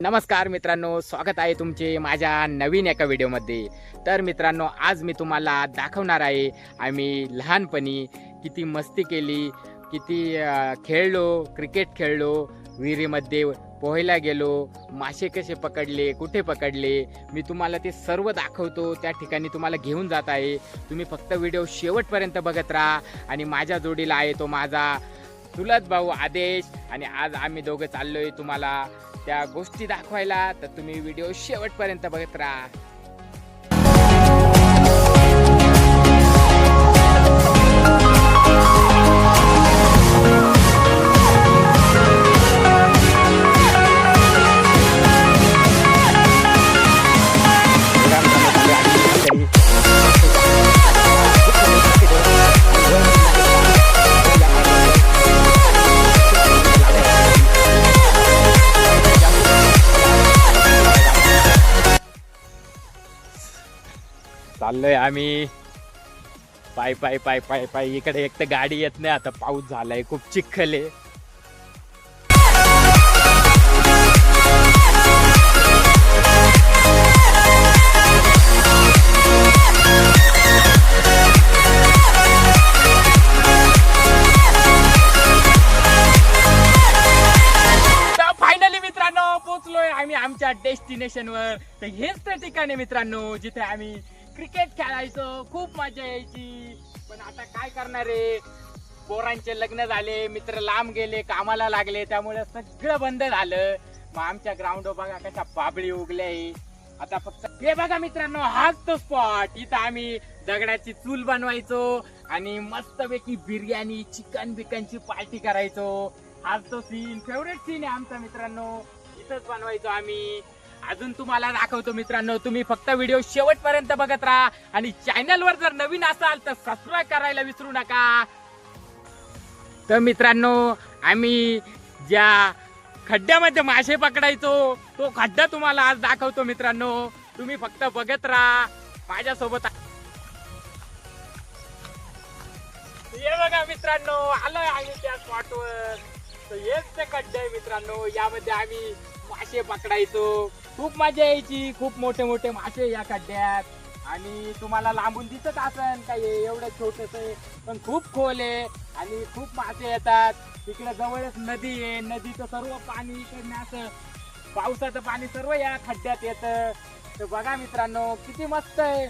नमस्कार मित्रांनो स्वागत आहे तुमचे माझ्या नवीन एका व्हिडिओमध्ये. तर मित्रांनो आज मी तुम्हाला दाखवणार आहे आम्ही लहानपणी किती मस्ती केली किती खेळलो क्रिकेट खेळलो विहिरीमध्ये पोहायला गेलो मासे कसे पकडले कुठे पकडले मी तुम्हाला ते सर्व दाखवतो त्या ठिकाणी तुम्हाला घेऊन जात आहे. तुम्ही फक्त व्हिडिओ शेवटपर्यंत बघत राहा आणि माझ्या जोडीला आहे तो माझा चुलत भाऊ आदेश. आणि आज आम्ही दोघं चाललोय तुम्हाला त्या गोष्टी दाखवायला. तर तुम्ही व्हिडिओ शेवटपर्यंत बघत राहा. चाललोय आम्ही. पाय पाय पाय पाय पाय. इकडे एक तर गाडी येत नाही. आता पाऊस झालाय. खूप चिखल आहे. तर फायनली मित्रांनो पोहोचलोय आम्ही आमच्या डेस्टिनेशनवर तर हेच ते ठिकाण आहे मित्रांनो जिथे आम्ही क्रिकेट खेळायचो खूप मजा यायची. पण आता काय करणार आहे पोरांचे लग्न झाले मित्र लांब गेले कामाला लागले त्यामुळे सगळं बंद झालं. मग आमच्या ग्राउंड बघा कशा बाबळी उगल्या आहे. आता फक्त हे बघा मित्रांनो हाच तो स्पॉट इथं आम्ही दगडाची चूल बनवायचो आणि मस्तपैकी बिर्याणी चिकन बिकनची पार्टी करायचो. हाच तो सीन फेवरेट सीन आहे आमचा मित्रांनो. इथंच बनवायचो आम्ही. अजून तुम्हाला दाखवतो मित्रांनो तुम्ही फक्त व्हिडिओ शेवटपर्यंत बघत राहा. आणि चॅनलवर जर नवीन असाल तर सबस्क्राईब करायला विसरू नका. तर मित्रांनो आम्ही ज्या खड्ड्यामध्ये मासे पकडायचो तो खड्डा तुम्हाला आज दाखवतो मित्रांनो. तुम्ही फक्त बघत राहा. माझ्यासोबत हे बघा मित्रांनो आलोय आम्ही त्या स्पॉटवर तर हेच ते खड्डे आहे मित्रांनो यामध्ये आम्ही मासे पकडायचो. खूप मजा यायची खूप मोठे मोठे मासे या खड्ड्यात. आणि तुम्हाला लांबून दिसत असन काय एवढं छोटस आहे पण खूप खोल आहे आणि खूप मासे येतात. तिकडे जवळच नदी आहे नदीचं सर्व पाणी इकडनं असं पावसाचं पाणी सर्व या खड्ड्यात येतं. तर बघा मित्रांनो किती मस्त आहे.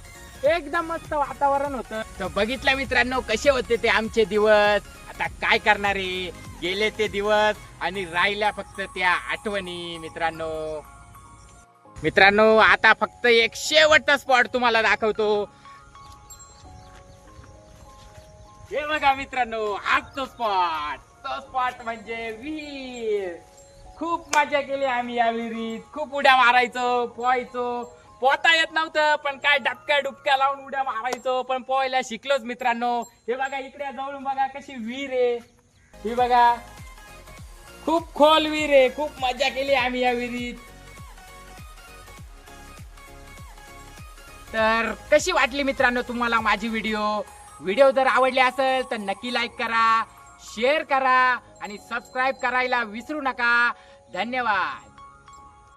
एकदम मस्त वातावरण होतं. तर बघितलं मित्रांनो कसे होते ते आमचे दिवस. आता काय करणार आहे? गेले ते दिवस आणि राहिल्या फक्त त्या आठवणी मित्रांनो. मित्रांनो आता फक्त एक शेवटचा स्पॉट तुम्हाला दाखवतो. हे बघा मित्रांनो हाच स्पॉट तो स्पॉट म्हणजे विहीर खूप मजा केली आम्ही या विहिरीत. खूप उड्या मारायचो पोहायचो. पोहता येत नव्हतं पण काय डबक्या डुबक्या लावून उड्या मारायचो पण पोहायला शिकलोच मित्रांनो. हे बघा इकडे जवळून बघा कशी विहीर आहे. ही बघा. खूप खोल विहीर आहे. खूप मजा केली आम्ही या विहिरीत. तर कशी वाटली मित्रांनो तुम्हाला माझी व्हिडिओ व्हिडिओ जर आवडले असेल तर नक्की लाईक करा शेअर करा आणि सबस्क्राईब करायला विसरू नका. धन्यवाद.